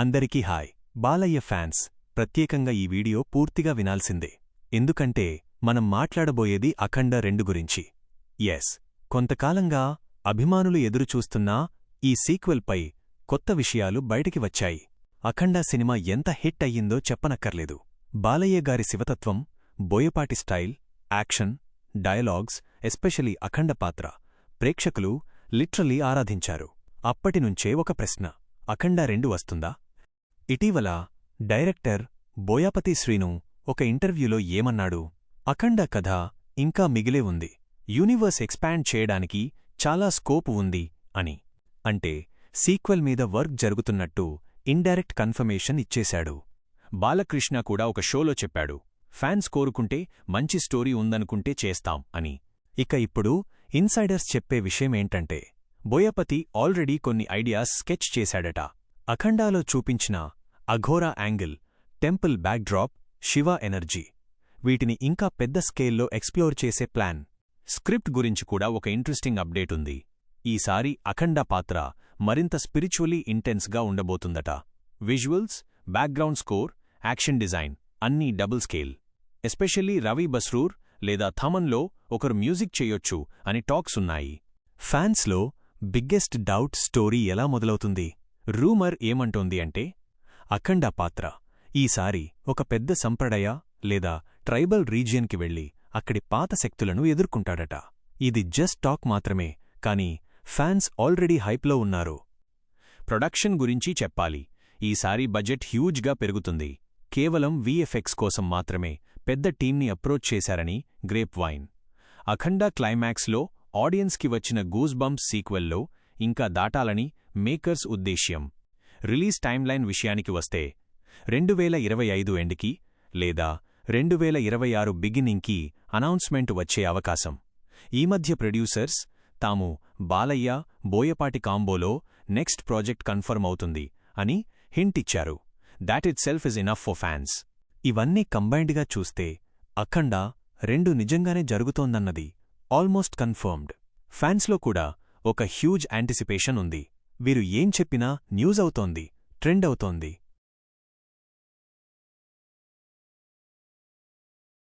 అందరికీ hi. Balayya fans ప్రత్యేకంగా ఈ వీడియో పూర్తిగా వినాల్సిందే. ఎందుకంటే మనం మాట్లాడబోయేది అఖండ రెండు గురించి. ఎస్ కొంతకాలంగా అభిమానులు ఎదురుచూస్తున్నా ఈ సీక్వెల్పై కొత్త విషయాలు బయటికి వచ్చాయి. అఖండ సినిమా ఎంత హిట్ అయ్యిందో చెప్పనక్కర్లేదు. బాలయ్య గారి శివతత్వం Boyapati style action dialogues especially Akhanda పాత్ర ప్రేక్షకులు లిట్రలీ ఆరాధించారు. అప్పటినుంచే ఒక ప్రశ్న అఖండ రెండు వస్తుందా? ఇటీవల డైరెక్టర్ బోయాపతి శ్రీను ఒక ఇంటర్వ్యూలో ఏమన్నాడు? అఖండ కథ ఇంకా మిగిలే ఉంది. యూనివర్స్ ఎక్స్పాండ్ చేయడానికి చాలా స్కోప్ ఉంది అని. అంటే సీక్వెల్ మీద వర్క్ జరుగుతున్నట్టు ఇండైరెక్ట్ కన్ఫర్మేషన్ ఇచ్చేశాడు. బాలకృష్ణ కూడా ఒక షోలో చెప్పాడు. ఫ్యాన్స్ కోరుకుంటే మంచి స్టోరీ ఉందనుకుంటే చేస్తాం అని. ఇక ఇప్పుడు ఇన్సైడర్స్ చెప్పే విషయమేంటంటే బోయపతి ఆల్రెడీ కొన్ని ఐడియాస్ స్కెచ్ చేశాడట. అఖండాలో చూపించిన Aghora angle temple backdrop Shiva energy. వీటిని ఇంకా పెద్ద స్కేల్లో ఎక్స్ప్లోర్ చేసే ప్లాన్. స్క్రిప్ట్ గురించి కూడా ఒక ఇంట్రెస్టింగ్ అప్డేట్ ఉంది. ఈసారి అఖండ పాత్ర మరింత స్పిరిచువలీ ఇంటెన్స్గా ఉండబోతుందట. Visuals background score action design అన్నీ double scale. Especially Ravi Basrur లేదా థమన్లో ఒకరు మ్యూజిక్ చేయొచ్చు అని టాక్స్ ఉన్నాయి. ఫ్యాన్స్లో బిగ్గెస్ట్ డౌట్ స్టోరీ ఎలా మొదలవుతుంది? రూమర్ ఏమంటోంది అంటే అఖండ పాత్ర. ఈసారి ఒక పెద్ద సంప్రదాయ లేదా ట్రైబల్ రీజియన్కి వెళ్ళి అక్కడి పాత శక్తులను ఎదుర్కొంటాడట. ఇది జస్ట్ టాక్ మాత్రమే కాని ఫ్యాన్స్ ఆల్రెడీ హైప్లో ఉన్నారు. ప్రొడక్షన్ గురించి చెప్పాలి. ఈసారి బడ్జెట్ హ్యూజ్గా పెరుగుతుంది. కేవలం వీఎఫ్ఎక్స్ కోసం మాత్రమే పెద్ద టీంని అప్రోచ్ చేశారని గ్రేప్ వైన్. అఖండ క్లైమాక్స్లో ఆడియన్స్కి వచ్చిన గూస్బంప్స్ సీక్వెల్లో ఇంకా దాటాలని మేకర్స్ ఉద్దేశ్యం. రిలీజ్ టైమ్లైన్ విషయానికి వస్తే రెండు వేల ఇరవై ఐదు ఎండ్కి లేదా రెండు వేల ఇరవై ఆరు బిగినింగ్కి అనౌన్స్మెంట్ వచ్చే అవకాశం. ఈ మధ్య ప్రొడ్యూసర్స్ తాము బాలయ్య బోయపాటి కాంబోలో నెక్స్ట్ ప్రాజెక్ట్ కన్ఫర్మ్ అవుతుంది అని హింట్ ఇచ్చారు. That itself is enough for fans ఇవన్నీ కంబైన్డ్గా చూస్తే అఖండ రెండు నిజంగానే జరుగుతోందన్నది. Almost confirmed. ఫ్యాన్స్లో కూడా ఒక హ్యూజ్ యాంటిసిపేషన్ ఉంది. వీరు ఏం చెప్పినా న్యూజ్ అవుతోంది ట్రెండ్ అవుతోంది.